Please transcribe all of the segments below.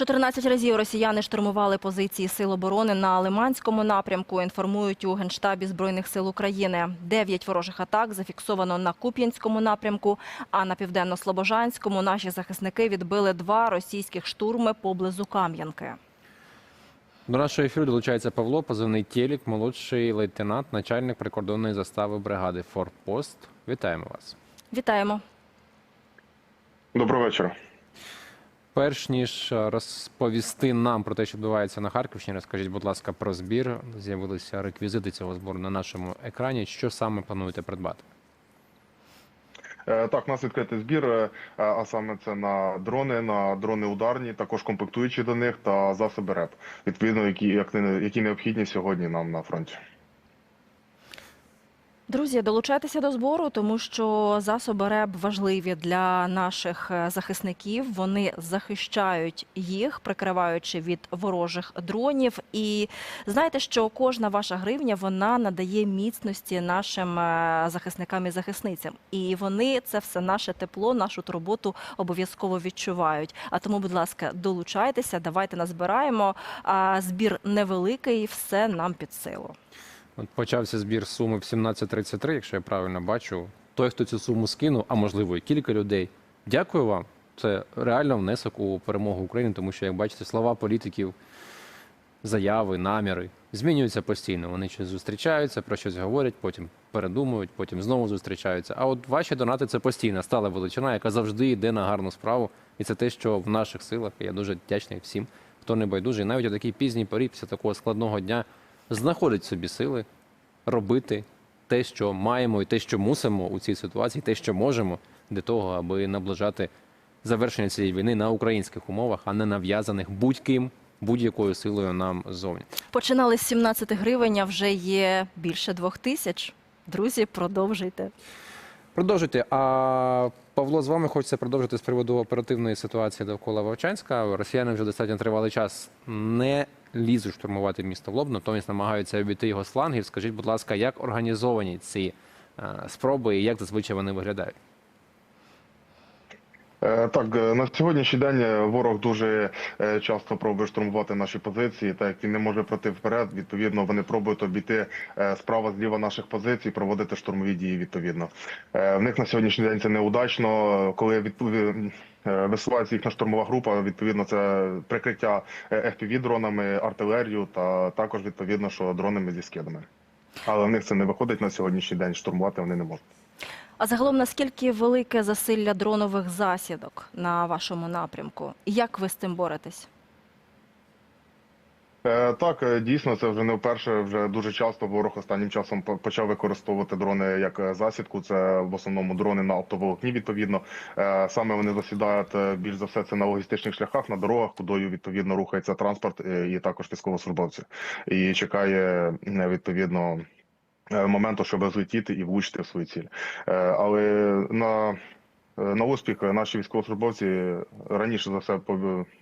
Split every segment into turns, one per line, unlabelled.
14 разів росіяни штурмували позиції сил оборони на Лиманському напрямку. Інформують у генштабі збройних сил України. Дев'ять ворожих атак зафіксовано на Куп'янському напрямку. А на південно-слобожанському наші захисники відбили два російських штурми поблизу Кам'янки.
До нашого ефіру долучається Павло, позивний Телік, молодший лейтенант, начальник прикордонної застави бригади Форпост. Вітаємо вас.
Вітаємо.
Доброго вечора.
Перш ніж розповісти нам про те, що відбувається на Харківщині, розкажіть, будь ласка, про збір. З'явилися реквізити цього збору на нашому екрані. Що саме плануєте придбати?
Е, Так, нас відкритий збір, е, а саме це на дрони, на дрони ударні, також комплектуючі до них та засоби РЕП, відповідно, які, як які необхідні сьогодні нам на фронті.
Друзі, долучайтеся до збору, тому що засоби РЕБ важливі для наших е, захисників. Вони захищають їх, прикриваючи від ворожих дронів. І знаєте, що кожна ваша гривня вона надає міцності нашим е, захисникам і захисницям. І вони це все наше тепло, нашу турботу обов'язково відчувають. А тому, будь ласка, долучайтеся, давайте назбираємо. А збір невеликий, все нам під силу.
Почався збір суми в 17.33, якщо я правильно бачу. Той, хто цю суму скинув, а можливо і кілька людей. Дякую вам. Це реально внесок у перемогу України, тому що, як бачите, слова політиків, заяви, наміри змінюються постійно. Вони щось зустрічаються, про щось говорять, потім передумують, потім знову зустрічаються. А от ваші донати це постійна стала величина, яка завжди йде на гарну справу. І це те, що в наших силах. Я дуже вдячний всім, хто не байдужий. Навіть у такій пізній порі, після такого складного дня, знаходить в собі сили робити те, що маємо, і те, що мусимо у цій ситуації, те, що можемо, для того, аби наближати завершення цієї війни на українських умовах, а не нав'язаних будь-ким, будь-якою силою нам ззовні.
Починали з 17 гривень, а вже є більше двох тисяч. Друзі, продовжуйте.
Продовжуйте. А Павло, з вами хочеться продовжити з приводу оперативної ситуації довкола Вовчанська. Росіяни вже достатньо тривалий час не лізуть штурмувати місто лоб, натомість намагаються обійти його з флангів. Скажіть, будь ласка, як організовані ці е, спроби і як зазвичай вони виглядають?
Е, Так, е, на сьогоднішній день ворог дуже часто пробує штурмувати наші позиції. Так як він не може пройти вперед, відповідно вони пробують обійти справа зліва наших позицій, проводити штурмові дії. Відповідно, в них на сьогоднішній день це неудачно. Коли відпов- е, висувається їхня штурмова група, відповідно, це прикриття fpv дронами, артилерію та також відповідно, що дронами зі скидами. Але в них це не виходить на сьогоднішній день. Штурмувати вони не можуть.
А загалом наскільки велике засилля дронових засідок на вашому напрямку? Як ви з цим боретесь?
Е, Так, е, дійсно, це вже не вперше. Вже дуже часто ворог останнім часом почав використовувати дрони як е, засідку. Це в основному дрони на оптоволокні. Відповідно, саме вони засідають більш за все це на логістичних шляхах, на дорогах, кудою відповідно рухається транспорт і також військовослужбовці. І чекає відповідно. Моменту, щоб злетіти і влучити в свою ціль, але на на успіх наші військовослужбовці раніше за все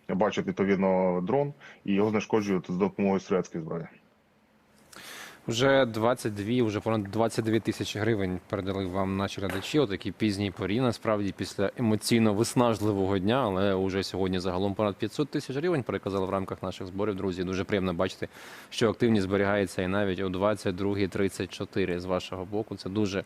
побачать відповідно дрон і його знешкоджують з допомогою стрілецької зброї.
Вже 22, вже понад 22 тисячі гривень передали вам наші глядачі. Отакі пізні порі, насправді, після емоційно виснажливого дня, але уже сьогодні загалом понад 500 тисяч гривень переказали в рамках наших зборів. Друзі, дуже приємно бачити, що активність зберігається і навіть о 22.34 з вашого боку. Це дуже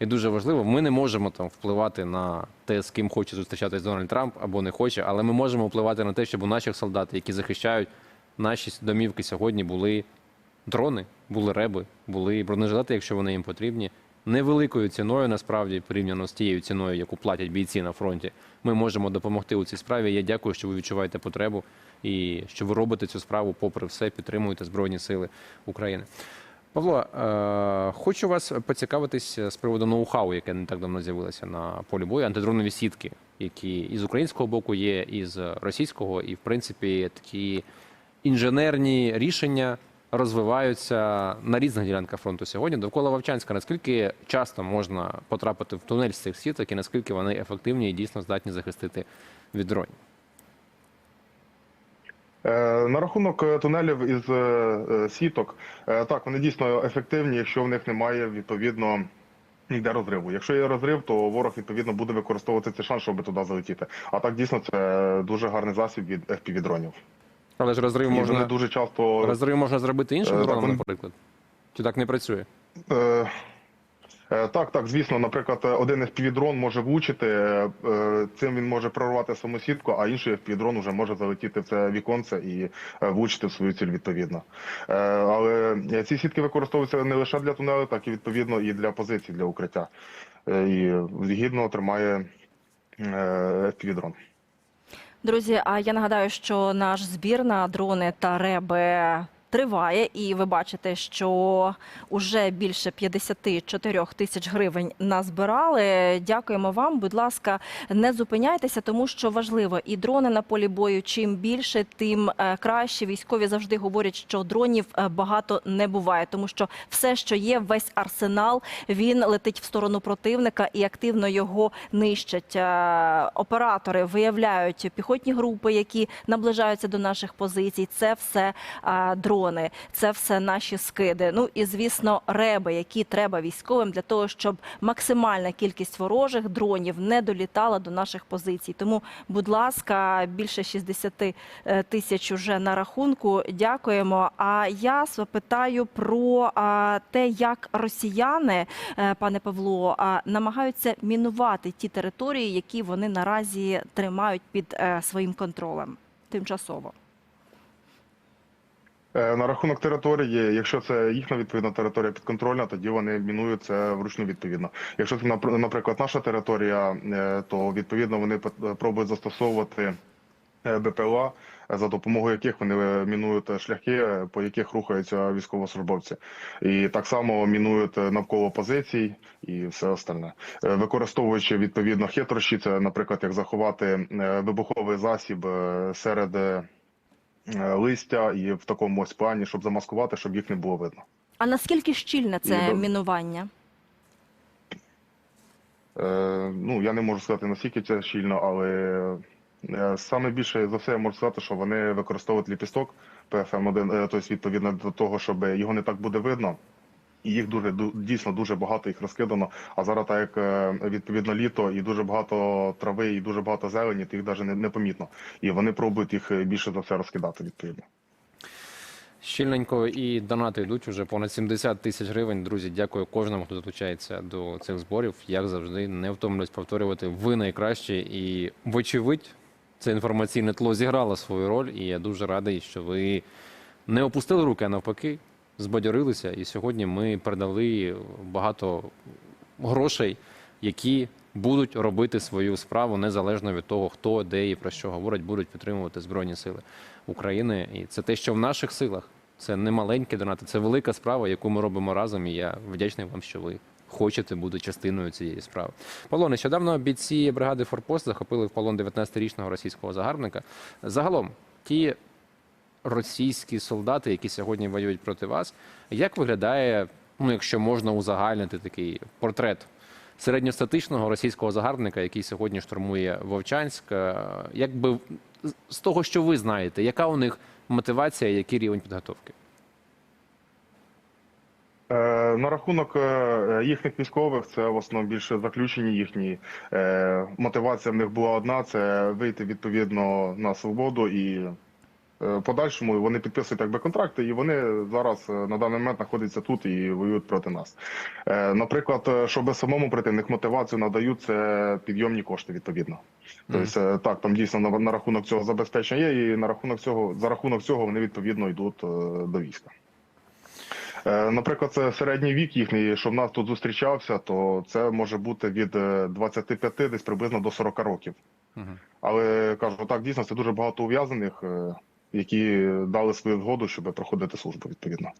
і дуже важливо. Ми не можемо там впливати на те, з ким хоче зустрічатись Дональд Трамп або не хоче, але ми можемо впливати на те, щоб у наших солдат, які захищають наші домівки сьогодні, були дрони, були реби, були бронежилети, якщо вони їм потрібні. Невеликою ціною, насправді, порівняно з тією ціною, яку платять бійці на фронті, ми можемо допомогти у цій справі. Я дякую, що ви відчуваєте потребу і що ви робите цю справу, попри все, підтримуєте Збройні Сили України. Павло, е, хочу вас поцікавитись з приводу ноу-хау, яке не так давно з'явилося на полі бою, антидронові сітки, які і з українського боку є, і з російського, і в принципі такі інженерні рішення розвиваються на різних ділянках фронту сьогодні. Довкола Вовчанська, наскільки часто можна потрапити в тунель з цих сіток і наскільки вони ефективні і дійсно здатні захистити від дронів?
Е, На рахунок тунелів із е, е, сіток, так вони дійсно ефективні, якщо в них немає відповідно ніде розриву. Якщо є розрив, то ворог відповідно буде використовувати цей шанс, щоб туди залетіти. А так дійсно це дуже гарний засіб від FPV-дронів.
Але ж розрив
І вони дуже часто
розрив можна зробити іншим
Е, так,
дроном,
вони-
наприклад. Чи так не працює?
Е, е, Так, так, звісно, наприклад, один FPV-дрон може влучити, е, е, цим він може прорвати саму сітку, а інший FPV-дрон вже може залетіти в це віконце і е, влучити в свою ціль відповідно. Е, Але е, ці сітки використовуються не лише для тунелю, так і відповідно і для позицій для укриття. Е, І гідно тримає FPV-дрон.
Друзі, а я нагадаю, що наш збір на дрони та реби триває, і ви бачите, що уже більше 54 тисяч гривень назбирали. Дякуємо вам. Будь ласка, не зупиняйтеся, тому що важливо і дрони на полі бою. Чим більше, тим е, краще. Військові завжди говорять, що дронів е, багато не буває, тому що все, що є, весь арсенал, він летить в сторону противника і активно його нищать. Е, Оператори виявляють піхотні групи, які наближаються до наших позицій. Це все е, дрони, це все наші скиди. Ну і звісно, реби, які треба військовим для того, щоб максимальна кількість ворожих дронів не долітала до наших позицій. Тому, будь ласка, більше 60 е, тисяч уже на рахунку. Дякуємо. А я запитаю про те, як росіяни, е, пане Павло, намагаються мінувати ті території, які вони наразі тримають під е, своїм контролем тимчасово.
Е, На рахунок території, якщо це їхня відповідна територія підконтрольна, тоді вони мінують це вручну відповідно. Якщо це напр- наприклад наша територія, е, то відповідно вони пробують застосовувати е, БПЛА, за допомогою яких вони мінують шляхи, по яких рухаються військовослужбовці, і так само мінують навколо позицій і все остальне, використовуючи відповідно хитрощі, це, наприклад, як заховати вибуховий засіб серед. Е, листя і в такому ось плані, щоб замаскувати, щоб їх не було видно.
А наскільки щільне це
і...
мінування?
Е, ну я не можу сказати наскільки це щільно, але е, саме більше за все я можу сказати, що вони використовують ліпісток ПФМ 1 е, тобто відповідно до того, щоб його не так буде видно. І їх дуже дійсно дуже багато їх розкидано. А зараз, так як е, відповідно літо, і дуже багато трави, і дуже багато зелені, то їх навіть не, не помітно. І вони пробують їх е, більше за все розкидати відповідно.
Щільненько і донати йдуть уже понад 70 тисяч гривень. Друзі, дякую кожному, хто долучається до цих зборів. Як завжди, не втомлюсь повторювати. Ви найкращі і, вочевидь, це інформаційне тло зіграло свою роль. І я дуже радий, що ви не опустили руки, а навпаки, збадьорилися. І сьогодні ми передали багато грошей, які будуть робити свою справу незалежно від того, хто де і про що говорить, будуть підтримувати збройні сили України. І це те, що в наших силах. Це не маленькі донати, це велика справа, яку ми робимо разом. І я вдячний вам, що ви хочете бути частиною цієї справи. Павло, нещодавно бійці бригади Форпост захопили в полон 19-річного російського загарбника. Загалом, ті російські солдати, які сьогодні воюють проти вас, як виглядає, ну якщо можна узагальнити такий портрет середньостатичного російського загарбника, який сьогодні штурмує Вовчанськ? Е, Якби з- того, що ви знаєте, яка у них мотивація, який рівень підготовки?
Е, На рахунок е, їхніх військових, це в основному більше заключені їхні. Мотивація в них була одна: це вийти відповідно на свободу і подальшому вони підписують якби контракти, і вони зараз е, на даний момент знаходяться тут і воюють проти нас. Е, Наприклад, е, щоб самому прийти, них мотивацію надають це підйомні кошти відповідно. Тобто, е, так, там дійсно на, на рахунок цього забезпечення є, і на рахунок цього за рахунок цього вони відповідно йдуть е, до війська. Е, Наприклад, це середній вік їхній, що в нас тут зустрічався, то це може бути від е, 25 десь приблизно до 40 років. Але кажу, так дійсно це дуже багато ув'язаних, е, які дали свою згоду, щоб проходити службу відповідно.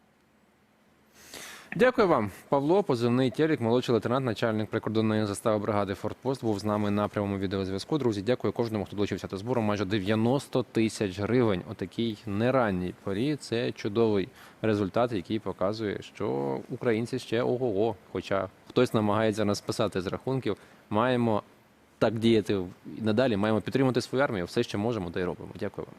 Дякую вам, Павло. Позивний Телік, молодший лейтенант, начальник прикордонної застави бригади Фортпост, був з нами на прямому відеозв'язку. Друзі, дякую кожному, хто долучився до збору. Майже 90 тисяч гривень. У такій неранній порі. Це чудовий результат, який показує, що українці ще ого-го. Хоча хтось намагається нас списати з рахунків. Маємо так діяти і надалі. Маємо підтримати свою армію. Все, що можемо, та й робимо. Дякую вам.